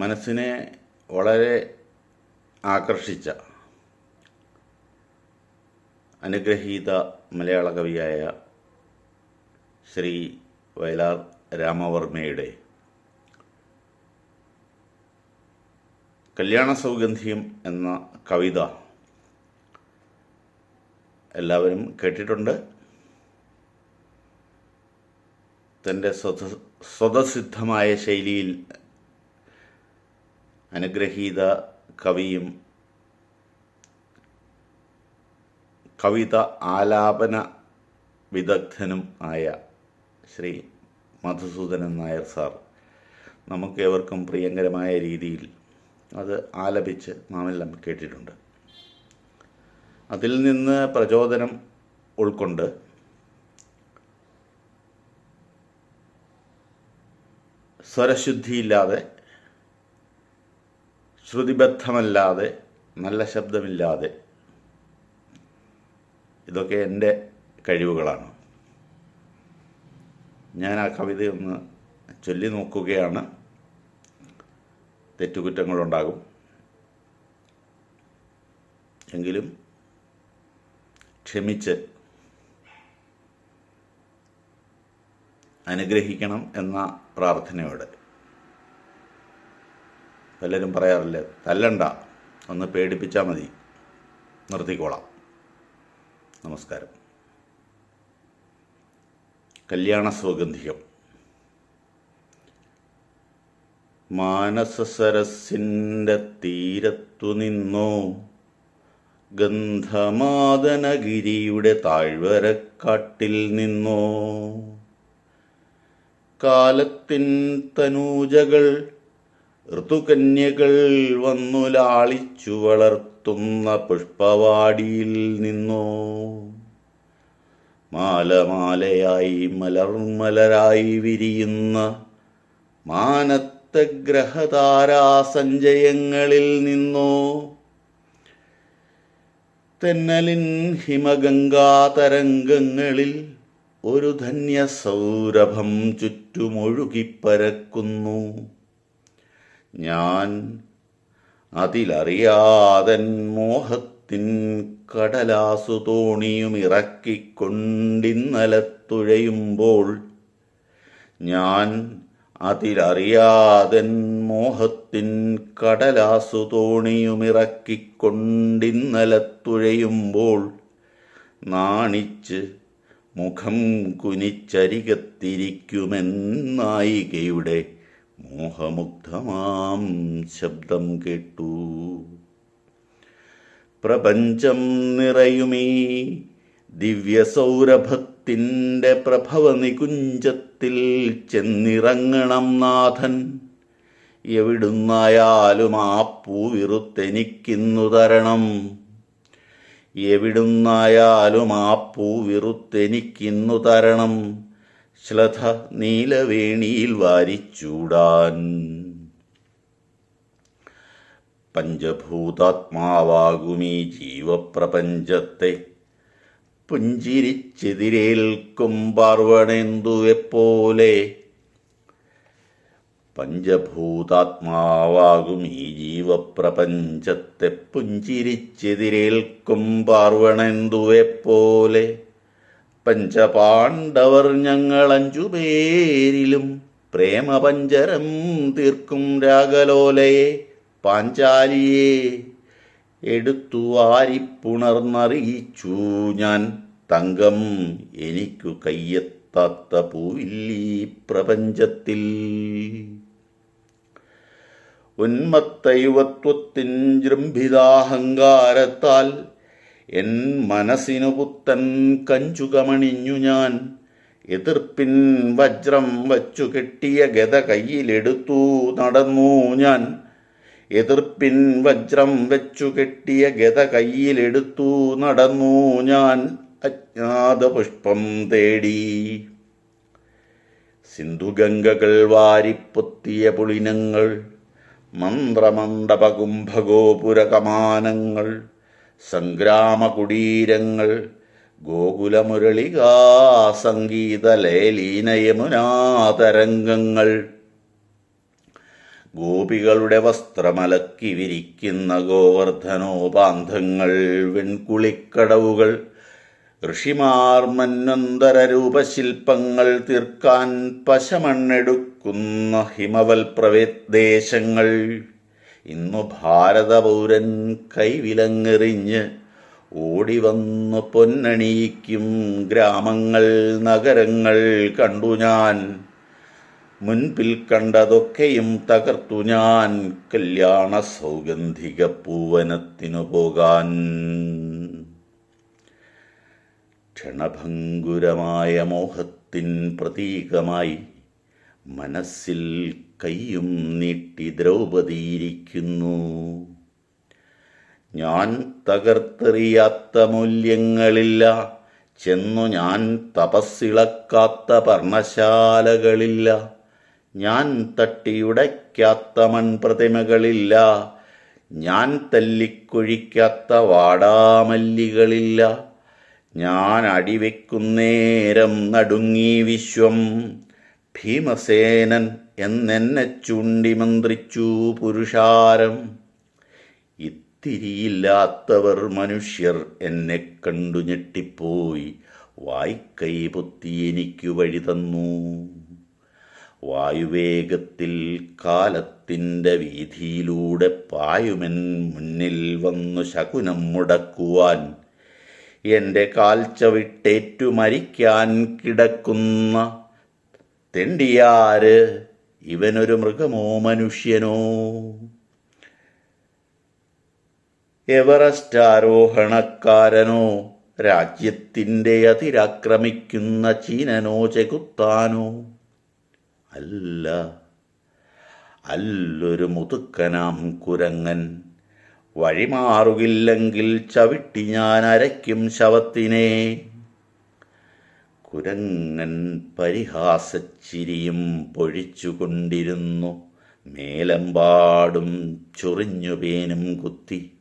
മനസ്സിനെ വളരെ ആകർഷിച്ച അനുഗ്രഹീത മലയാള കവിയായ ശ്രീ വയലാർ രാമവർമ്മയുടെ കല്യാണ സൗഗന്ധ്യം എന്ന കവിത എല്ലാവരും കേട്ടിട്ടുണ്ട്. തന്റെ സ്വത സ്വതസിദ്ധമായ ശൈലിയിൽ അനുഗ്രഹീത കവിയും കവിത ആലാപന വിദഗ്ധനും ആയ ശ്രീ മധുസൂദനൻ നായർ സാർ നമുക്ക് ഏവർക്കും പ്രിയങ്കരമായ രീതിയിൽ അത് ആലപിച്ച് നാമെല്ലാം കേട്ടിട്ടുണ്ട്. അതിൽ നിന്ന് പ്രചോദനം ഉൾക്കൊണ്ട് സ്വരശുദ്ധിയില്ലാതെ ശ്രുതിബദ്ധമല്ലാതെ നല്ല ശബ്ദമില്ലാതെ. ഇതൊക്കെ എന്റെ കഴിവുകളാണ്. ഞാൻ ആ കവിതയൊന്ന് ചൊല്ലി നോക്കുകയാണ്. തെറ്റുകുറ്റങ്ങളുണ്ടാകും. എങ്കിലും ക്ഷമിച്ച് അനുഗ്രഹിക്കണം എന്ന പ്രാർത്ഥനയോടെ. പലരും പറയാറില്ലേ തല്ലണ്ട ഒന്ന് പേടിപ്പിച്ചാൽ മതി. നിർത്തിക്കോളാം. നമസ്കാരം. കല്യാണ സൗഗന്ധികം. മാനസസരസിന്റെ തീരത്തു നിന്നോ ഗന്ധമാദനഗിരിയുടെ താഴ്വരക്കാട്ടിൽ നിന്നോ കാലത്തിൻ തനൂജകൾ ഋതുകന്യകൾ വന്നു ലാളിച്ചു വളർത്തുന്ന പുഷ്പവാടിയിൽ നിന്നോ. മാലമാലയായി മലർമലരായി വിരിയുന്ന മാനത്ത ഗ്രഹതാരാസഞ്ചയങ്ങളിൽ നിന്നോ. തെന്നലിൻ ഹിമഗംഗാ തരംഗങ്ങളിൽ ഒരു ധന്യ സൗരഭം ചുറ്റുമൊഴുകിപ്പരക്കുന്നു ഞാൻ അതിലറിയാതൻ മോഹത്തിൻ കടലാസു തോണിയും ഇറക്കിക്കൊണ്ടിന്നലത്തുഴയുമ്പോൾ ഞാൻ അതിലറിയാതൻ മോഹത്തിൻ കടലാസു തോണിയും ഇറക്കിക്കൊണ്ടിന്നലത്തുഴയുമ്പോൾ നാണിച്ച് മുഖം കുനിച്ചരികത്തിരിക്കുമെന്നായികയുടെ മോഹമുഗ്ധമാം ശബ്ദം കേട്ടു. പ്രപഞ്ചം നിറയുമീ ദിവ്യസൗരഭത്തിന്റെ പ്രഭവ നികുഞ്ചത്തിൽ ചെന്നിറങ്ങണം നാഥൻ. എവിടുന്നായാലും ആ പൂവിറുത്തെനിക്കിന്നു തരണം. എവിടുന്നായാലും ആ പൂവിറുത്തെനിക്കിന്നു തരണം. ശ്ലഥ നീലവേണിയിൽ വാരിച്ചൂടാൻ. പഞ്ചഭൂതാത്മാവാകുമീ ജീവപ്രപഞ്ചത്തെ. പുഞ്ചിരിച്ചെതിരേൽക്കും പാർവണേന്ദുവെപ്പോലെ. പഞ്ചഭൂതാത്മാവാകും ഈ ജീവപ്രപഞ്ചത്തെ. പുഞ്ചിരിച്ചെതിരേൽക്കും പാർവണേന്ദുവെപ്പോലെ. പഞ്ചപാണ്ഡവർ ഞങ്ങൾ അഞ്ചു പേരിലും പ്രേമപഞ്ചരം തീർക്കും രാഗലോലയെ. പാഞ്ചാലിയെ എടുത്തു വാരിപ്പുണർന്നറിയിച്ചു. ഞാൻ തങ്കം എനിക്കു കയ്യെത്താത്ത പൂവില്ലീ പ്രപഞ്ചത്തിൽ. ഉന്മത്ത യുവത്വത്തിൻ ജൃംഭിതാഹങ്കാരത്താൽ എൻ മനസ്സിനു പുത്തൻ കഞ്ചുകമണിഞ്ഞു ഞാൻ. എതിർപ്പിൻ വജ്രം വച്ചു കെട്ടിയ ഗത കയ്യിലെടുത്തു നടന്നു ഞാൻ. എതിർപ്പിൻ വജ്രം വെച്ചു കെട്ടിയ ഗത കയ്യിലെടുത്തു നടന്നു ഞാൻ. അജ്ഞാത പുഷ്പം തേടി. സിന്ധുഗംഗകൾ വാരിപ്പൊത്തിയ പുളിനങ്ങൾ മന്ത്രമണ്ഡപകുംഭഗോപുരകമാനങ്ങൾ സംഗ്രാമകുടീരങ്ങൾ ഗോകുലമുരളികാ സംഗീത ലേലീനയമുനാതരംഗങ്ങൾ ഗോപികളുടെ വസ്ത്രമലക്കി വിരിക്കുന്ന ഗോവർദ്ധനോപാന്തങ്ങൾ വെൺകുളിക്കടവുകൾ ഋഷിമാർ മന്വന്തര രൂപശില്പങ്ങൾ തീർക്കാൻ പശമണ്ണെടുക്കുന്ന ഹിമവൽ പ്രവേദേശങ്ങൾ ഇന്നു ഭാരതപൗരൻ കൈവിലങ്ങെറിഞ്ഞ് ഓടിവന്നു പൊന്നണിയിക്കും ഗ്രാമങ്ങൾ നഗരങ്ങൾ കണ്ടു ഞാൻ. മുൻപിൽ കണ്ടതൊക്കെയും തകർത്തു ഞാൻ കല്യാണ സൗഗന്ധിക പൂവനത്തിനു പോകാൻ. ക്ഷണഭങ്കുരമായ മോഹത്തിൻ പ്രതീകമായി മനസ്സിൽ കയ്യും നീട്ടി ദ്രൗപതിയിരിക്കുന്നു. ഞാൻ തകർത്തെറിയാത്ത മൂല്യങ്ങളില്ല. ചെന്നു ഞാൻ തപസ്സിളക്കാത്ത പർണശാലകളില്ല. ഞാൻ തട്ടിയുടയ്ക്കാത്ത മൺപ്രതിമകളില്ല. ഞാൻ തല്ലിക്കൊഴിക്കാത്ത വാടാമല്ലികളില്ല. ഞാൻ അടിവെക്കുന്നേരം നടുങ്ങി വിശ്വം. ഭീമസേനൻ എന്നെന്നെ ചൂണ്ടി മന്ത്രിച്ചു പുരുഷാരം. ഇത്തിരിയില്ലാത്തവർ മനുഷ്യർ എന്നെ കണ്ടു ഞെട്ടിപ്പോയി. വായ്ക്കൈ പൊത്തി എനിക്കു വഴി തന്നു. വായുവേഗത്തിൽ കാലത്തിന്റെ വീതിയിലൂടെ പായുമെൻ മുന്നിൽ വന്നു ശകുനം മുടക്കുവാൻ. എന്റെ കാൽച്ച വിട്ടേറ്റു മരിക്കാൻ കിടക്കുന്ന തെണ്ടിയാര്? ഇവനൊരു മൃഗമോ മനുഷ്യനോ എവറസ്റ്റ് ആരോഹണക്കാരനോ രാജ്യത്തിന്റെ അതിരാക്രമിക്കുന്ന ചീനനോ ചെകുത്താനോ. അല്ല അല്ലൊരു മുതുക്കനാം കുരങ്ങൻ. വഴിമാറുകില്ലെങ്കിൽ ചവിട്ടി ഞാൻ അരയ്ക്കും ശവത്തിനെ. കുരങ്ങൻ പരിഹാസച്ചിരിയും പൊഴിച്ചുകൊണ്ടിരുന്നു. മേലമ്പാടും ചൊറിഞ്ഞു പേനും കുത്തി.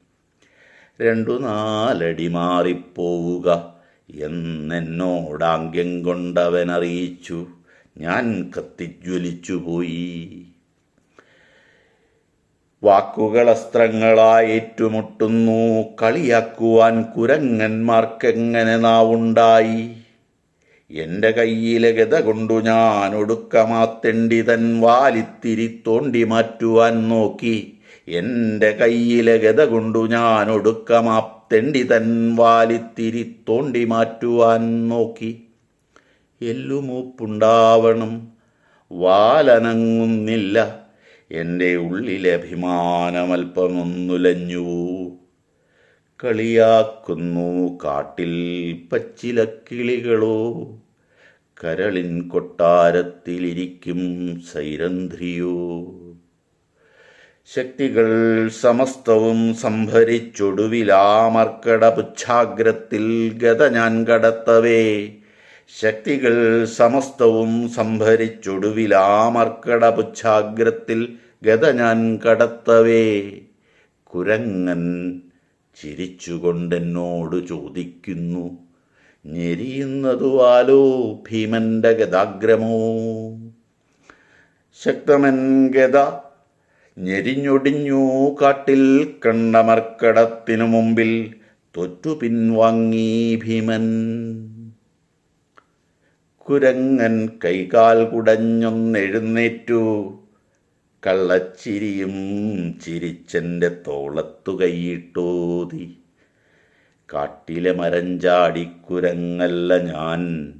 രണ്ടു നാലടി മാറിപ്പോവുക എന്നെന്നോടാംഗ്യം കൊണ്ടവനറിയിച്ചു. ഞാൻ കത്തിജ്വലിച്ചുപോയി. വാക്കുകൾ അസ്ത്രങ്ങളായേറ്റുമുട്ടുന്നു കളിയാക്കുവാൻ കുരങ്ങന്മാർക്കെങ്ങനെ നാവുണ്ടായി? എന്റെ കയ്യിലെ ഗത കൊണ്ടു ഞാൻ ഒടുക്കമാത്തെണ്ടി തൻ വാലിത്തിരി തോണ്ടി മാറ്റുവാൻ നോക്കി. എന്റെ കയ്യിലെ ഗത കൊണ്ടു ഞാൻ ഒടുക്കമാത്തെണ്ടി തൻ വാലിത്തിരി തോണ്ടി മാറ്റുവാൻ നോക്കി. എല്ലുമൂപ്പുണ്ടാവണം വാലനങ്ങുന്നില്ല. എന്റെ ഉള്ളിലെ അഭിമാനമൽപ്പമൊന്നുലഞ്ഞു കളിയാക്കുന്നു കാട്ടിൽ പച്ചിലക്കിളികളോ കരളിൻ കൊട്ടാരത്തിലിരിക്കും സൈരന്ധ്രിയോ. ശക്തികൾ സമസ്തവും സംഭരിച്ചൊടുവിലാമർക്കട പുച്ഛാഗ്രത്തിൽ ഗത ഞാൻ കടത്തവേ. ശക്തികൾ സമസ്തവും സംഭരിച്ചൊടുവിലാമർക്കട പുച്ഛാഗ്രത്തിൽ ഗത ഞാൻ കടത്തവേ. കുരങ്ങൻ ചിരിച്ചുകൊണ്ടെന്നോട് ചോദിക്കുന്നു ഞെരിയുന്നതുവാലോ ഭീമന്റെ ഗതാഗ്രമോ ശക്തമൻ ഗത ഞെരിഞ്ഞൊടിഞ്ഞു കാട്ടിൽ കണ്ടമർക്കടത്തിനു മുമ്പിൽ തൊറ്റു പിൻവാങ്ങി ഭീമൻ. കുരങ്ങൻ കൈകാൽ കുടഞ്ഞൊന്നെഴുന്നേറ്റു കള്ളച്ചിരിയും ചിരിച്ചെന്റെ തോളത്തു കൈയിട്ടോതി. കാട്ടിലെ മരഞ്ചാടിക്കുരങ്ങല്ല ഞാൻ.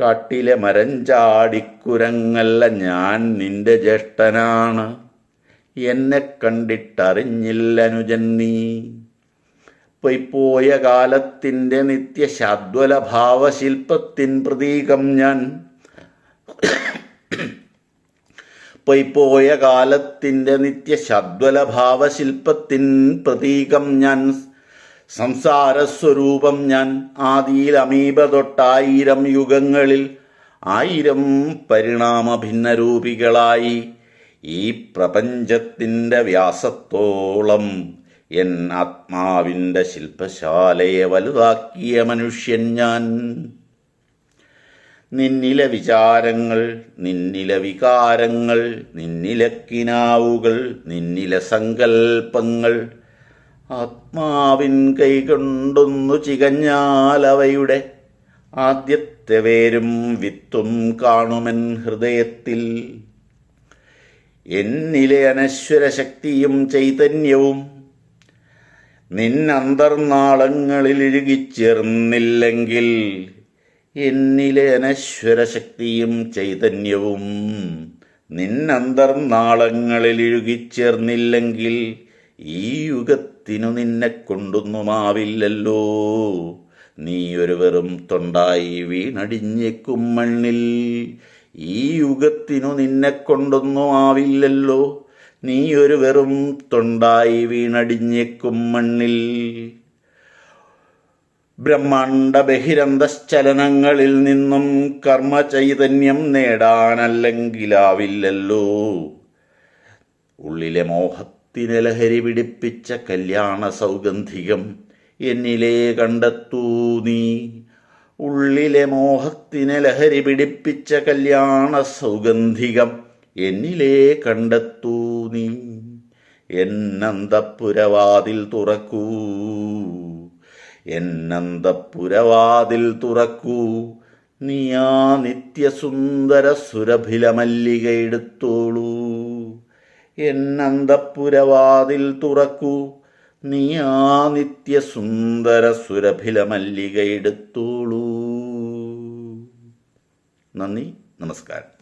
കാട്ടിലെ മരഞ്ചാടിക്കുരങ്ങല്ല ഞാൻ നിന്റെ ജ്യേഷ്ഠനാണ്. എന്നെ കണ്ടിട്ടറിഞ്ഞില്ല അനുജൻ നീ. പൊയ്പോയ കാലത്തിന്റെ നിത്യശാദ്വലഭാവശില്പത്തിൻ പ്രതീകം ഞാൻ. പൊയ്പോയ കാലത്തിന്റെ നിത്യശാദ്വല ഭാവശില്പത്തിൻ പ്രതീകം ഞാൻ സംസാരസ്വരൂപം ഞാൻ ആദിയിൽ അമീബ തൊട്ടായിരം യുഗങ്ങളിൽ ആയിരം പരിണാമ ഭിന്നരൂപികളായി ഈ പ്രപഞ്ചത്തിന്റെ വ്യാസത്തോളം എൻ ആത്മാവിന്റെ ശില്പശാലയെ വലുതാക്കിയ മനുഷ്യൻ ഞാൻ. നിന്നിലെ വിചാരങ്ങൾ നിന്നില വികാരങ്ങൾ നിന്നില കിനാവുകൾ നിന്നില സങ്കൽപ്പങ്ങൾ. ആത്മാവിൻ കൈകൊണ്ടൊന്നു ചികഞ്ഞാൽ അവയുടെ ആദ്യത്തെ വേരും വിത്തും കാണുമെൻ ഹൃദയത്തിൽ. എന്നിലെ അനശ്വര ശക്തിയും ചൈതന്യവും നിന്നന്തർനാളങ്ങളിൽ ഇഴുകിച്ചേർന്നില്ലെങ്കിൽ എന്നിലെ അനശ്വരശക്തിയും ചൈതന്യവും നിന്നന്തർനാളങ്ങളിൽ ഇഴുകിച്ചേർന്നില്ലെങ്കിൽ ഈ യുഗത്തിനു നിന്നെ കൊണ്ടൊന്നുമാവില്ലല്ലോ നീ ഒരു വെറും തൊണ്ടായി വീണടിഞ്ഞേക്കും മണ്ണിൽ. ഈ യുഗത്തിനു നിന്നെ കൊണ്ടൊന്നും ആവില്ലല്ലോ നീ ഒരു വെറും തൊണ്ടായി വീണടിഞ്ഞേക്കും മണ്ണിൽ. ബ്രഹ്മാണ്ട ബഹിരന്തശ്ചലനങ്ങളിൽ നിന്നും കർമ്മ ചൈതന്യം നേടാനല്ലെങ്കിലാവില്ലല്ലോ. ഉള്ളിലെ മോഹത്തിനെ ലഹരി പിടിപ്പിച്ച കല്യാണ സൗഗന്ധികം എന്നിലേ കണ്ടെത്തൂ നീ. ഉള്ളിലെ മോഹത്തിനെ ലഹരി പിടിപ്പിച്ച കല്യാണ സൗഗന്ധികം എന്നിലേ കണ്ടെത്തൂ നീ. എന്നന്തപ്പുരവാതിൽ തുറക്കൂ. എന്നന്തപ്പുരവാതിൽ തുറക്കൂ. നീ ആ നിത്യസുന്ദര സുരഭില മല്ലിക എടുത്തോളൂ എന്നന്തപ്പുരവാതിൽ തുറക്കൂ. നീ ആ നിത്യസുന്ദര സുരഭില മല്ലിക എടുത്തോളൂ നന്ദി നമസ്കാരം.